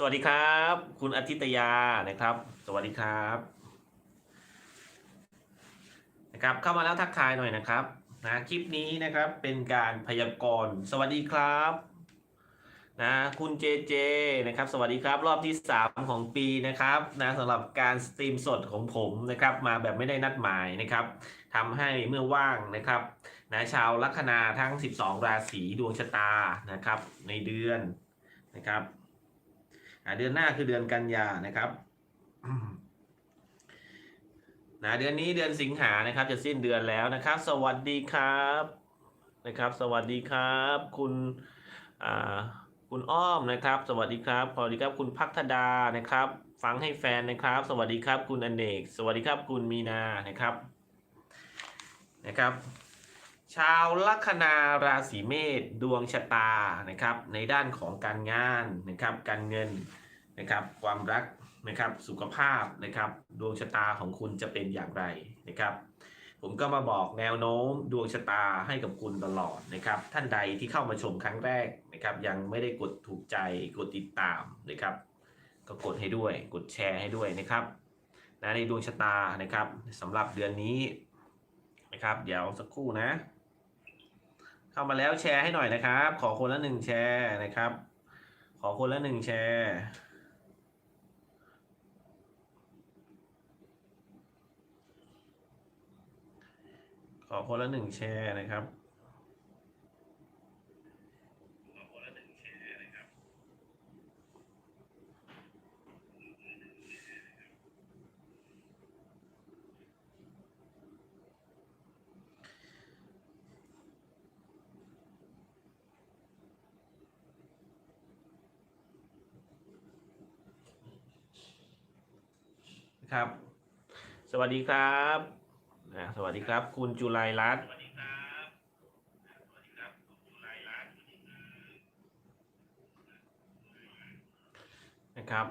สวัสดีครับ คุณอาทิตยานะครับ สวัสดีครับนะครับ เข้ามาแล้วทักทายหน่อยนะครับนะคลิปนี้นะครับเป็นการพยากรณ์สวัสดีครับนะคุณเจเจนะครับ สวัสดีครับ รอบที่ 3 ของปีนะครับนะสำหรับการสตรีมสดของผมนะครับ มาแบบไม่ได้นัดหมายนะครับทำให้เมื่อว่างนะครับนะชาวลัคนาทั้ง 12 ราศีดวงชะตานะครับ ในเดือนนะครับ เดือนหน้าคือเดือนกันยานะครับนะเดือนนี้เดือนสิงหานะครับ จะสิ้นเดือนแล้วนะครับ สวัสดีครับนะครับ สวัสดีครับ คุณอ่าคุณอ้อมนะครับ สวัสดีครับสวัสดีครับคุณพัฒดานะครับ ฟังให้แฟนนะครับ สวัสดีครับคุณอเนก สวัสดีครับคุณมีนานะครับนะครับ ชาวลัคนาราศีเมษดวงชะตานะครับ ในด้านของการงานนะครับ การเงินนะครับ ความรักนะครับสุขภาพนะครับ ดวงชะตาของคุณจะเป็นอย่างไรนะครับ ผมก็มาบอกแนวโน้มดวงชะตาให้กับคุณตลอดนะครับ ท่านใดที่เข้ามาชมครั้งแรกนะครับ ยังไม่ได้กดถูกใจกดติดตามนะครับ ก็กดให้ด้วยกดแชร์ให้ด้วยนะครับนะในดวงชะตานะครับสำหรับเดือนนี้นะครับ เดี๋ยวสักครู่นะ เข้ามาแล้วแชร์ให้หน่อยนะครับ ขอคนละหนึ่งแชร์นะครับ ขอคนละหนึ่งแชร์ขอคนละหนึ่งแชร์นะครับ ขอคนละหนึ่งแชร์นะครับ ครับ สวัสดีครับนะสวัสดีครับ คุณจุลัยรัตน์สวัสดีครับสวัสดีครับคุณจุลัตน์นะครับ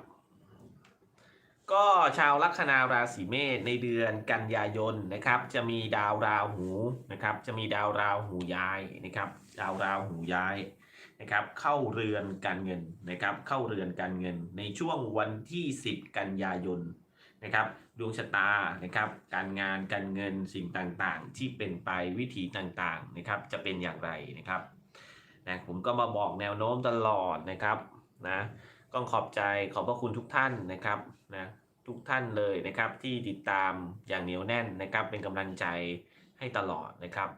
ก็ชาวลัคนาราศีเมษในเดือนกันยายนนะครับ จะมีดาวราหูนะครับ จะมีดาวราหูย้ายนะครับ ดาวราหูย้ายนะครับเข้าเรือนการเงินนะครับเข้าเรือนการเงินในช่วงวันที่ 10 กันยายน นะครับดวงชะตานะครับการงานการเงินสิ่งต่างๆ ที่เป็นไปวิถีต่างๆนะครับจะเป็นอย่างไรนะครับนะผมก็มาบอกแนวโน้มตลอดนะครับนะก็ขอบใจขอบพระคุณทุกท่านนะครับนะทุกท่านเลยนะครับที่ติดตามอย่างเหนียวแน่นนะครับ เป็นกำลังใจให้ตลอดนะครับ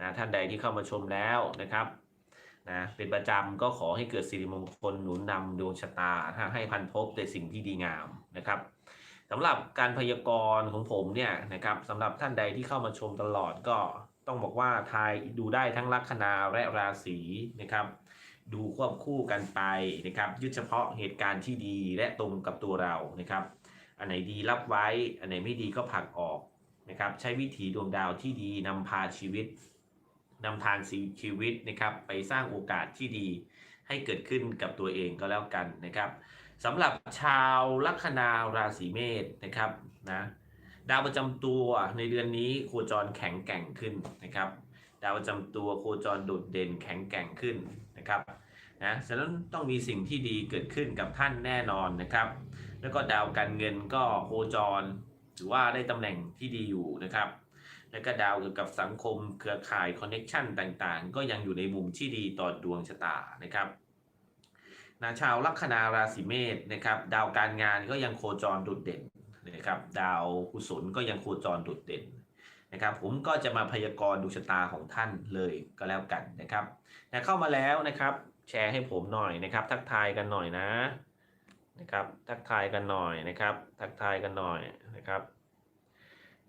นะท่านใดที่เข้ามาชมแล้วนะครับนะเป็นประจำก็ขอให้เกิดสิริมงคลหนุนนำดวงชะตาให้พันพบแต่สิ่งที่ดีงามนะครับ สำหรับการพยากรณ์ของผมเนี่ยนะครับสำหรับท่านใดที่เข้ามาชมตลอดก็ต้องบอกว่าทายดูได้ทั้งลัคนาและราศีนะครับ ดูควบคู่กันไปนะครับยึดเฉพาะเหตุการณ์ที่ดีและตรงกับตัวเรานะครับ อันไหนดีรับไว้ อันไหนไม่ดีก็ผลักออกนะครับ ใช้วิถีดวงดาวที่ดีนำพาชีวิตนำทางชีวิตนะครับ ไปสร้างโอกาสที่ดีให้เกิดขึ้นกับตัวเองก็แล้วกันนะครับ สำหรับชาวลัคนาราศีเมษนะครับนะดาวประจำตัวในเดือนนี้โคจรแข็งแกร่งขึ้นนะครับ ดาวประจำตัวโคจรโดดเด่นแข็งแกร่งขึ้นนะครับนะฉะนั้นต้องมีสิ่งที่ดีเกิดขึ้นกับท่านแน่นอนนะครับ แล้วก็ดาวการเงินก็โคจรถือว่าได้ตำแหน่งที่ดีอยู่นะครับ แล้วก็ดาวเกี่ยวกับสังคมเครือข่ายคอนเน็ชันต่างๆ ก็ยังอยู่ในมุมที่ดีต่อดวงชะตานะครับ นะชาวลัคนาราศีเมษนะครับ ดาวการงานก็ยังโคจรโดดเด่นนะครับ ดาวกุศลก็ยังโคจรโดดเด่นนะครับ ผมก็จะมาพยากรณ์ดวงชะตาของท่านเลยก็แล้วกันนะครับนะเข้ามาแล้วนะครับ แชร์ให้ผมหน่อยนะครับ ทักทายกันหน่อยนะนะครับ ทักทายกันหน่อยนะครับ ทักทายกันหน่อยนะครับ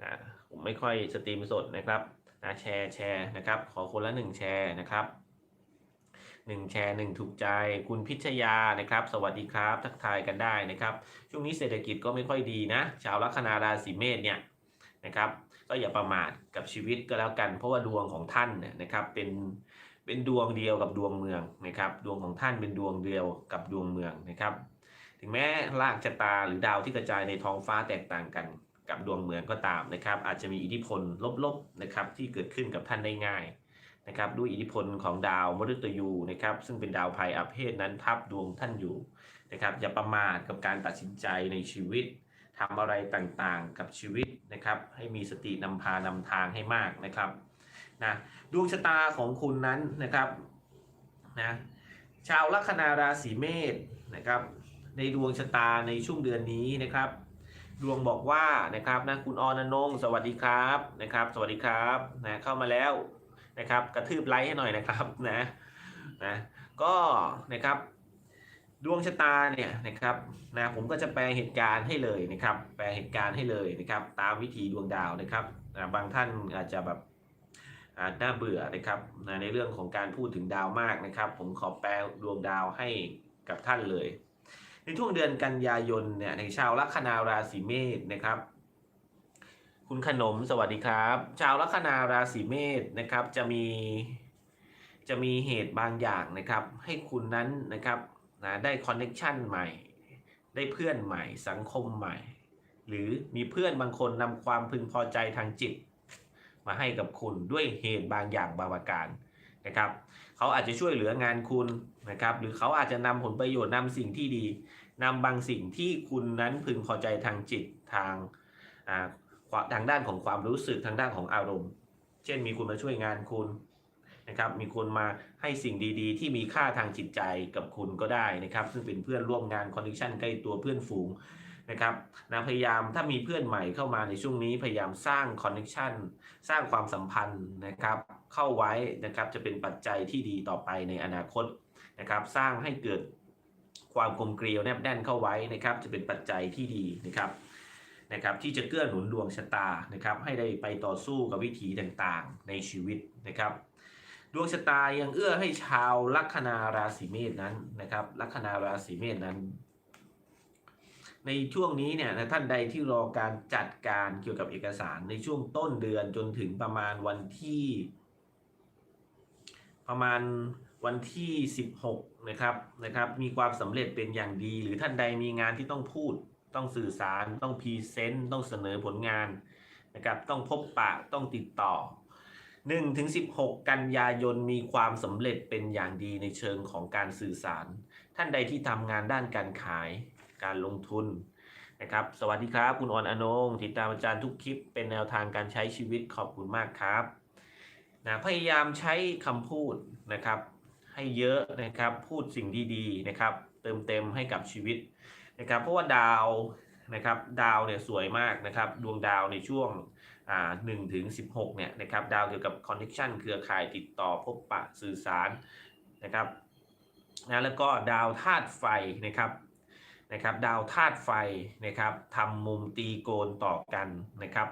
นะผมไม่ค่อยสตรีมสดนะครับนะแชร์แชร์นะครับ ขอคนละหนึ่งแชร์นะครับ หนึ่งแชร์หนึ่งถูกใจ คุณพิชยานะครับ สวัสดีครับ ทักทายกันได้นะครับ ช่วงนี้เศรษฐกิจก็ไม่ค่อยดีนะ ชาวลัคนาราศีเมษเนี่ยนะครับ ก็อย่าประมาทกับชีวิตก็แล้วกัน เพราะว่าดวงของท่านเนี่ยนะครับเป็นเป็นดวงเดียวกับดวงเมืองนะครับ ดวงของท่านเป็นดวงเดียวกับดวงเมืองนะครับ ถึงแม้ลากชะตาหรือดาวที่กระจายในท้องฟ้าแตกต่างกันกับดวงเมืองก็ตามนะครับ อาจจะมีอิทธิพลลบๆนะครับที่เกิดขึ้นกับท่านได้ง่าย นะครับด้วยอิทธิพลของดาวมฤตยูนะครับซึ่งเป็นดาวภัยอาเพศนั้นทับดวงท่านอยู่นะครับอย่าประมาทกับการตัดสินใจในชีวิตทำอะไรต่างๆกับชีวิตนะครับให้มีสตินำพานำทางให้มากนะครับนะดวงชะตาของคุณนั้นนะครับนะชาวลัคนาราศีเมษนะครับในดวงชะตาในช่วงเดือนนี้นะครับ ดวงบอกว่านะครับนะคุณออนอนงสวัสดีครับนะครับ สวัสดีครับนะเข้ามาแล้ว นะครับ กระทืบไลค์ให้หน่อยนะครับนะนะก็นะครับดวงชะตาเนี่ยนะครับนะผมก็จะแปลเหตุการณ์ให้เลยนะครับ แปลเหตุการณ์ให้เลยนะครับ ตามวิธีดวงดาวนะครับนะบางท่านอาจจะแบบอาจน่าเบื่อนะครับนะในเรื่องของการพูดถึงดาวมากนะครับ ผมขอแปลดวงดาวให้กับท่านเลย ในช่วงเดือนกันยายนเนี่ยในชาวลัคนาราศีเมษนะครับ คุณขนมสวัสดีครับ ชาวลัคนาราศีเมษนะครับ จะมีจะมีเหตุบางอย่างนะครับ ให้คุณนั้นนะครับนะได้คอนเน็ชันใหม่ ได้เพื่อนใหม่ สังคมใหม่ หรือมีเพื่อนบางคนนำความพึงพอใจทางจิต มาให้กับคุณด้วยเหตุบางอย่างบางประการนะครับเขาอาจจะช่วยเหลืองานคุณนะครับ หรือเขาอาจจะนำผลประโยชน์นำสิ่งที่ดีนำบางสิ่งที่คุณนั้นพึงพอใจทางจิตทางอ่า ทางด้านของความรู้สึกทางด้านของอารมณ์ เช่นมีคุณมาช่วยงานคุณนะครับ มีคนมาให้สิ่งดีๆ ที่มีค่าทางจิตใจกับคุณก็ได้นะครับ ซึ่งเป็นเพื่อนร่วมงานคอนเนคชั่นใกล้ตัวเพื่อนฝูงนะครับนะพยายามถ้ามีเพื่อนใหม่เข้ามาในช่วงนี้พยายามสร้างคอนเนคชั่นสร้างความสัมพันธ์นะครับ เข้าไว้นะครับจะเป็นปัจจัยที่ดีต่อไปในอนาคตนะครับ สร้างให้เกิดความกลมเกลียวแนบแน่นเข้าไว้นะครับ จะเป็นปัจจัยที่ดีนะครับ นะครับที่จะเกื้อหนุนดวงชะตานะครับให้ได้ไปต่อสู้กับวิถีต่างๆในชีวิตนะครับ ดวงชะตายังเอื้อให้ชาวลัคนาราศีเมษนั้นนะครับลัคนาราศีเมษนั้น ในช่วงนี้เนี่ยนะท่านใดที่รอการจัดการเกี่ยวกับเอกสารในช่วงต้นเดือนจนถึงประมาณวันที่ ประมาณวันที่ 16นะครับนะครับมีความสำเร็จเป็นอย่างดีหรือท่านใดมีงานที่ต้องพูด ต้องสื่อสาร ต้องพรีเซนต์ ต้องเสนอผลงานนะครับ ต้องพบปะ ต้องติดต่อ1ถึง16 กันยายนมีความสำเร็จเป็นอย่างดีในเชิงของการสื่อสาร ท่านใดที่ทำงานด้านการขาย การลงทุนนะครับ สวัสดีครับ คุณออนอนง ติดตามอาจารย์ทุกคลิป เป็นแนวทางการใช้ชีวิตขอบคุณมากครับนะพยายามใช้คำพูดนะครับ ให้เยอะนะครับ พูดสิ่งดีๆนะครับ เติมเต็มให้กับชีวิต นะครับเพราะว่าดาวนะครับดาวเนี่ยสวยมากนะครับดวงดาวในช่วงหนึ่งถึงสิบหกเนี่ยนะครับดาวเกี่ยวกับคอนเนคชันเครือข่ายติดต่อพบปะสื่อสารนะครับนะแล้วก็ดาวธาตุไฟนะครับนะครับดาวธาตุไฟนะครับทำมุมตีโกนต่อกันนะครับ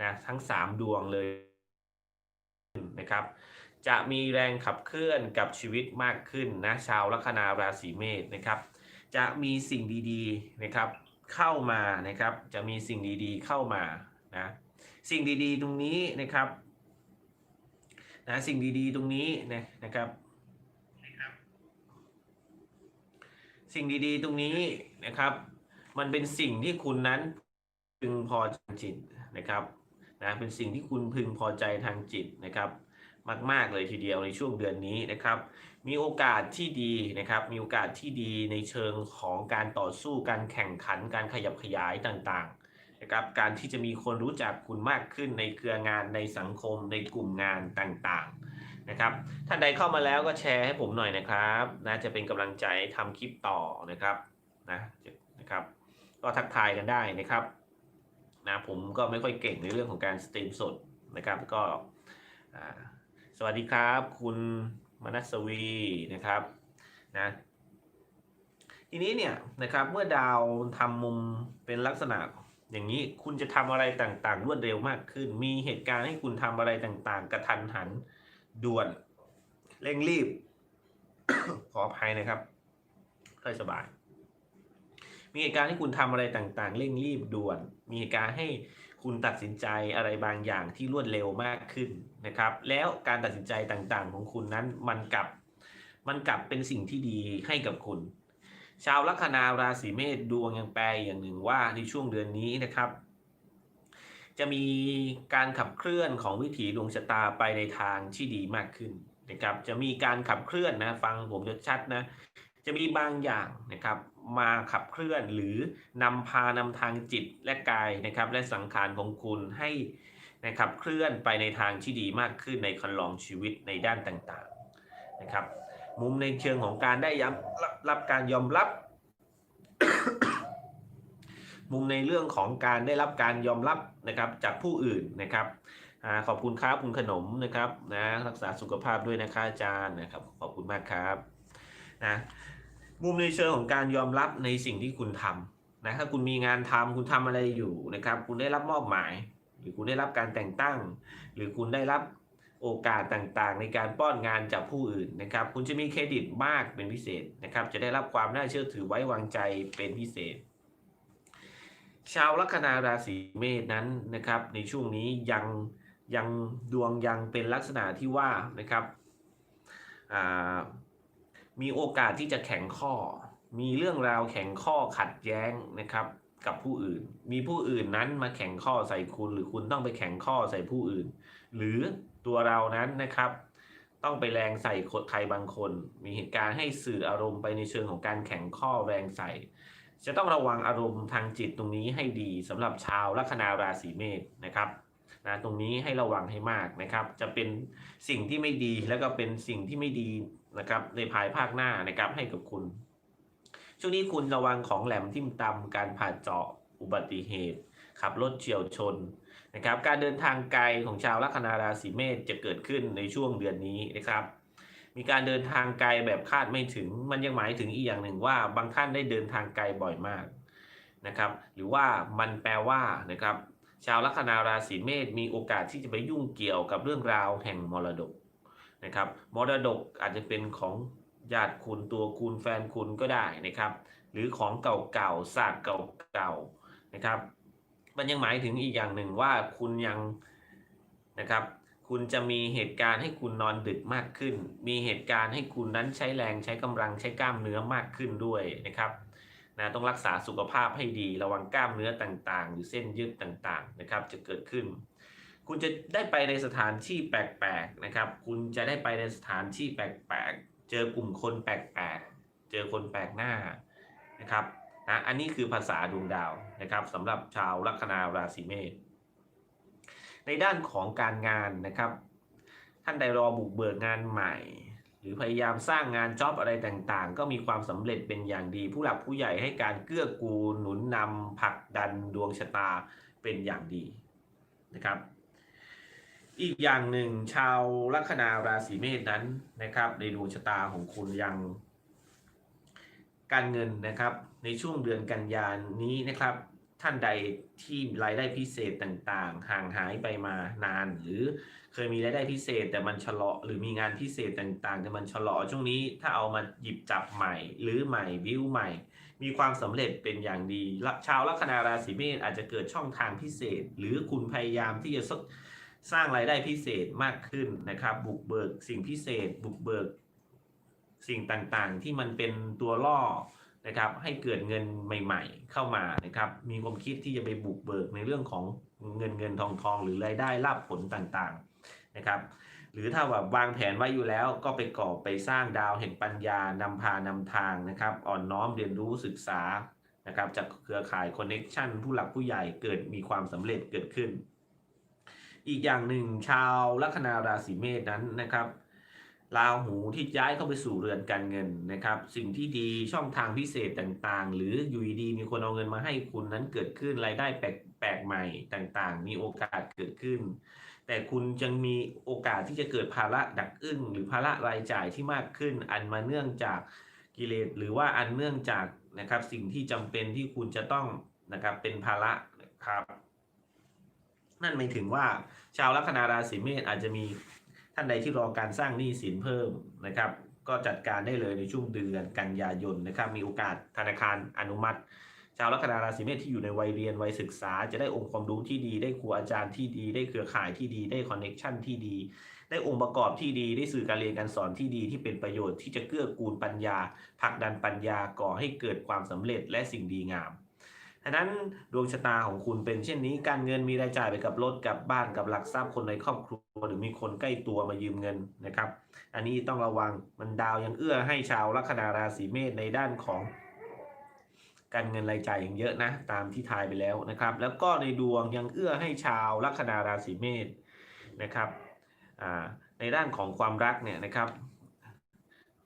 นะทั้ง 3 ดวงเลยนะครับจะมีแรงขับเคลื่อนกับชีวิตมากขึ้นนะชาวลัคนาราศีเมษนะครับ จะมีสิ่งดีๆนะครับ เข้ามานะครับ จะมีสิ่งดีๆเข้ามานะสิ่งดีๆตรงนี้นะครับนะสิ่งดีๆตรงนี้นะนะครับ สิ่งดีๆตรงนี้นะครับ มันเป็นสิ่งที่คุณนั้นพึงพอใจจิตนะครับนะเป็นสิ่งที่คุณพึงพอใจทางจิตนะครับ มาก ๆ เลยทีเดียวในช่วงเดือนนี้นะครับ มีโอกาสที่ดีนะครับ มีโอกาสที่ดีในเชิงของการต่อสู้การแข่งขันการขยับขยายต่างๆนะครับการที่จะมีคนรู้จักคุณมากขึ้นในเครืองานในสังคมในกลุ่มงานต่างๆนะครับท่านใดเข้ามาแล้วก็แชร์ให้ผมหน่อยนะครับนะจะเป็นกำลังใจทำคลิปต่อนะครับนะนะครับก็ทักทายกันได้นะครับนะผมก็ไม่ค่อยเก่งในเรื่องของการสตรีมสดนะครับก็อ่า วัสดีครับ คุณมนัสวีนะครับนะทีนี้เนี่ยนะครับเมื่อดาวทำมุมเป็นลักษณะอย่างนี้คุณจะทำอะไรต่างๆ รวดเร็วมากขึ้น มีเหตุการณ์ให้คุณทำอะไรต่างๆ กระทันหันด่วนเร่งรีบ ขออภัยนะครับค่อยสบาย มีเหตุการณ์ให้คุณทำอะไรต่างๆ เร่งรีบด่วน มีเหตุการณ์ให้ คุณตัดสินใจอะไรบางอย่างที่รวดเร็วมากขึ้นนะครับ แล้วการตัดสินใจต่างๆ ของคุณนั้นมันกลับมันกลับเป็นสิ่งที่ดีให้กับคุณ ชาวลัคนาราศีเมษดวงยังแปลอย่างหนึ่งว่าในช่วงเดือนนี้นะครับ จะมีการขับเคลื่อนของวิถีดวงชะตาไปในทางที่ดีมากขึ้นนะครับ จะมีการขับเคลื่อนนะฟังผมชัดๆนะ จะมีบางอย่างนะครับมาขับเคลื่อนหรือนำพานำทางจิตและกายนะครับและสังขารของคุณให้นะครับเคลื่อนไปในทางที่ดีมากขึ้นในคันลองชีวิตในด้านต่างๆนะครับ มุมในเชิงของการได้ย้ำรับรับการยอมรับ มุมในเรื่องของการได้รับการยอมรับนะครับจากผู้อื่นนะครับขอบคุณครับคุณขนมนะครับนะรักษาสุขภาพด้วยนะคะอาจารย์นะครับขอบคุณมากครับ นะมุมในเชิงของการยอมรับในสิ่งที่คุณทำนะถ้าคุณมีงานทำคุณทำอะไรอยู่นะครับ คุณได้รับมอบหมาย หรือคุณได้รับการแต่งตั้ง หรือคุณได้รับโอกาสต่างๆ ในการป้อนงานจากผู้อื่นนะครับ คุณจะมีเครดิตมากเป็นพิเศษนะครับ จะได้รับความน่าเชื่อถือไว้วางใจเป็นพิเศษ ชาวลัคนาราศีเมษนั้นนะครับ ในช่วงนี้ยังยังดวงยังเป็นลักษณะที่ว่านะครับอ่า มีโอกาสที่จะแข็งข้อ มีเรื่องราวแข็งข้อขัดแย้งนะครับ กับผู้อื่น มีผู้อื่นนั้นมาแข่งข้อใส่คุณ หรือคุณต้องไปแข่งข้อใส่ผู้อื่น หรือตัวเรานั้นนะครับ ต้องไปแรงใส่คนใครบางคน มีเหตุการณ์ให้สื่ออารมณ์ไปในเชิงของการแข่งข้อแรงใส่ จะต้องระวังอารมณ์ทางจิตตรงนี้ให้ดีสำหรับชาวลัคนาราศีเมษนะครับนะตรงนี้ให้ระวังให้มากนะครับ จะเป็นสิ่งที่ไม่ดีแล้วก็เป็นสิ่งที่ไม่ดี นะครับ ในภายภาคหน้านะครับให้กับคุณ ช่วงนี้คุณระวังของแหลมทิ่มตำการผ่าเจาะอุบัติเหตุ ขับรถเฉียวชนนะครับ การเดินทางไกลของชาวลัคนาราศีเมษจะเกิดขึ้นในช่วงเดือนนี้นะครับมีการเดินทางไกลแบบคาดไม่ถึง มันยังหมายถึงอีกอย่างหนึ่งว่า บางท่านได้เดินทางไกลบ่อยมากนะครับ หรือว่ามันแปลว่านะครับ ชาวลัคนาราศีเมษมีโอกาสที่จะไปยุ่งเกี่ยวกับเรื่องราวแห่งมรดก นะครับมรดกอาจจะเป็นของญาติคุณตัวคุณแฟนคุณก็ได้นะครับ หรือของเก่าๆศาสตร์เก่าๆนะครับ มันยังหมายถึงอีกอย่างหนึ่งว่าคุณยังนะครับคุณจะมีเหตุการณ์ให้คุณนอนดึกมากขึ้น มีเหตุการณ์ให้คุณนั้นใช้แรงใช้กำลังใช้กล้ามเนื้อมากขึ้นด้วยนะครับนะต้องรักษาสุขภาพให้ดีระวังกล้ามเนื้อต่างๆ หรือเส้นยืดต่างๆนะครับ จะเกิดขึ้น คุณจะได้ไปในสถานที่แปลกๆนะครับ คุณจะได้ไปในสถานที่แปลกๆ เจอกลุ่มคนแปลกๆ เจอคนแปลกหน้านะครับนะอันนี้คือภาษาดวงดาวนะครับสำหรับชาวลัคนาราศีเมษในด้านของการงานนะครับ ท่านใดรอบุกเบิกงานใหม่ หรือพยายามสร้างงานจ็อบอะไรต่างๆ ก็มีความสำเร็จเป็นอย่างดี ผู้หลักผู้ใหญ่ให้การเกื้อกูลหนุนนำผลักดันดวงชะตาเป็นอย่างดีนะครับ อีกอย่างหนึ่งชาวลัคนาราศีเมษนั้นนะครับ ในดวงชะตาของคุณยังการเงินนะครับ ในช่วงเดือนกันยานนี้นะครับ ท่านใดที่รายได้พิเศษต่างๆ ห่างหายไปมานาน หรือเคยมีรายได้พิเศษแต่มันชะลอหรือมีงานพิเศษต่างๆ แต่มันชะลอช่วงนี้ถ้าเอามาหยิบจับใหม่ หรือใหม่วิวใหม่ มีความสำเร็จเป็นอย่างดีชาวลัคนาราศีเมษอาจจะเกิดช่องทางพิเศษ หรือคุณพยายามที่จะ สร้างรายได้พิเศษมากขึ้นนะครับ บุกเบิกสิ่งพิเศษ บุกเบิกสิ่งต่างๆ ที่มันเป็นตัวล่อนะครับ ให้เกิดเงินใหม่ ๆ เข้ามานะครับ มีความคิดที่จะไปบุกเบิกในเรื่องของเงินเงินทองทองหรือรายได้ลาบผลต่างๆนะครับ หรือถ้าแบบวางแผนไว้อยู่แล้วก็ไปก่อไปสร้างดาวแห่งปัญญานำพานำทางนะครับ อ่อนน้อมเรียนรู้ศึกษานะครับจากเครือข่ายคอนเน็ชันผู้หลักผู้ใหญ่เกิดมีความสำเร็จเกิดขึ้น อีกอย่างหนึ่งชาวลัคนาราศีเมษนั้นนะครับราหูที่ย้ายเข้าไปสู่เรือนการเงินนะครับ สิ่งที่ดีช่องทางพิเศษต่างๆ หรืออยู่ดีมีคนเอาเงินมาให้คุณนั้นเกิดขึ้นรายได้แปลกใหม่ต่างๆ มีโอกาสเกิดขึ้น แต่คุณยังมีโอกาสที่จะเกิดภาระดักอึ้งหรือภาระรายจ่ายที่มากขึ้น อันมาเนื่องจากกิเลสหรือว่าอันเนื่องจากนะครับสิ่งที่จำเป็นที่คุณจะต้องนะครับเป็นภาระนะครับ นั่นหมายถึงว่าชาวลัคนาราศีเมษอาจจะมีท่านใดที่รอการสร้างหนี้สินเพิ่มนะครับ ก็จัดการได้เลยในช่วงเดือนกันยายนนะครับ มีโอกาสธนาคารอนุมัติ ชาวลัคนาราศีเมษที่อยู่ในวัยเรียนวัยศึกษา จะได้องค์ความรู้ที่ดี ได้ครูอาจารย์ที่ดี ได้เครือข่ายที่ดี ได้คอนเน็ชันที่ดี ได้องค์ประกอบที่ดี ได้สื่อการเรียนการสอนที่ดีที่เป็นประโยชน์ที่จะเกื้อกูลปัญญาผลักดันปัญญาก่อให้เกิดความสำเร็จและสิ่งดีงาม อันนั้นดวงชะตาของคุณเป็นเช่นนี้การเงินมีรายจ่ายไปกับรถกับบ้านกับหลักทรัพย์คนในครอบครัว หรือมีคนใกล้ตัวมายืมเงินนะครับ อันนี้ต้องระวังมันดาวยังเอื้อให้ชาวลัคนาราศีเมษในด้านของ การเงินรายจ่ายอย่างเยอะนะ ตามที่ทายไปแล้วนะครับ แล้วก็ในดวงยังเอื้อให้ชาวลัคนาราศีเมษนะครับในด้านของความรักเนี่ยนะครับ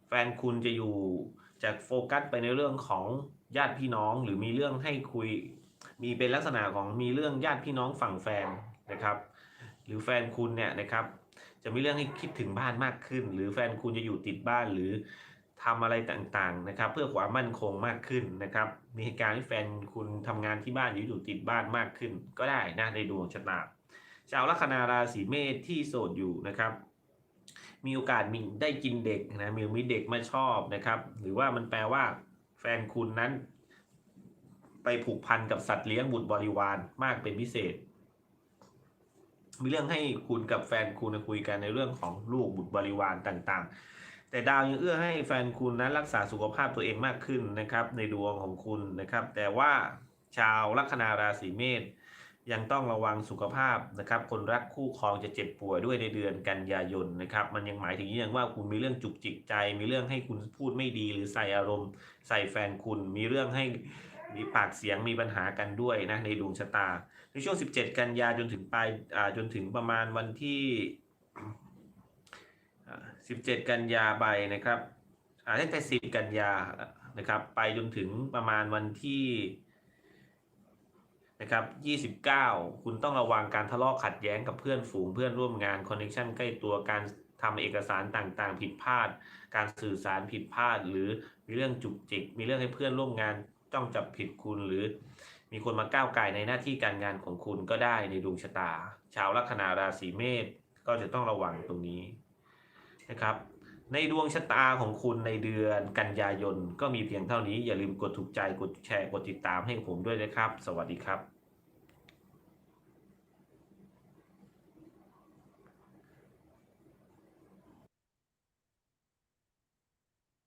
แฟนคุณจะอยู่จะโฟกัสไปในเรื่องของ ญาติพี่น้องหรือมีเรื่องให้คุย มีเป็นลักษณะของมีเรื่องญาติพี่น้องฝั่งแฟนนะครับ หรือแฟนคุณเนี่ยนะครับ จะมีเรื่องให้คิดถึงบ้านมากขึ้น หรือแฟนคุณจะอยู่ติดบ้านหรือทำอะไรต่างๆนะครับ เพื่อความมั่นคงมากขึ้นนะครับ มีเหตุการณ์ที่แฟนคุณทำงานที่บ้านหรืออยู่ติดบ้านมากขึ้น ก็ได้นะในดวงชะตาชาวลัคนาราศีเมษที่โสดอยู่นะครับ มีโอกาสมีได้กินเด็กนะมีมีเด็กมาชอบนะครับ หรือว่ามันแปลว่า แฟนคุณนั้น ไปผูกพันกับสัตว์เลี้ยงบุตรบริวารมากเป็นพิเศษ มีเรื่องให้คุณกับแฟนคุณคุยกันในเรื่องของลูกบุตรบริวารต่างๆ แต่ดาวยังเอื้อให้แฟนคุณนั้นรักษาสุขภาพตัวเองมากขึ้นนะครับ ในดวงของคุณนะครับ แต่ว่าชาวลัคนาราศีเมษ ยังต้องระวังสุขภาพนะครับ คนรักคู่ครองจะเจ็บป่วยด้วยในเดือนกันยายนนะครับ มันยังหมายถึงยังว่าคุณมีเรื่องจุกจิกใจ มีเรื่องให้คุณพูดไม่ดีหรือใส่อารมณ์ ใส่แฟนคุณ มีเรื่องให้มีปากเสียงมีปัญหากันด้วยนะในดวงชะตา ในช่วง 17 กันยาจนถึงปลายอ่าจนถึงประมาณวันที่อ่า17 กันยาไปนะครับอาตั้งแต่10 กันยานะครับ ไปจนถึงประมาณวันที่ นะครับ 29 คุณต้องระวังการทะเลาะขัดแย้งกับเพื่อนฝูงเพื่อนร่วมงานคอนเนคชันใกล้ตัวการทำเอกสารต่างๆ ผิดพลาด การสื่อสารผิดพลาด หรือมีเรื่องจุกจิก มีเรื่องให้เพื่อนร่วมงานต้องจับผิดคุณหรือ มีคนมาก้าวไก่ในหน้าที่การงานของคุณก็ได้ในดวงชะตา ชาวลัคนาราศีเมษก็จะต้องระวังตรงนี้นะครับ ในดวงชะตาของคุณในเดือนกันยายนก็มีเพียงเท่านี้อย่าลืมกดถูกใจกดแชร์กดติดตามให้ผมด้วยนะครับ สวัสดีครับ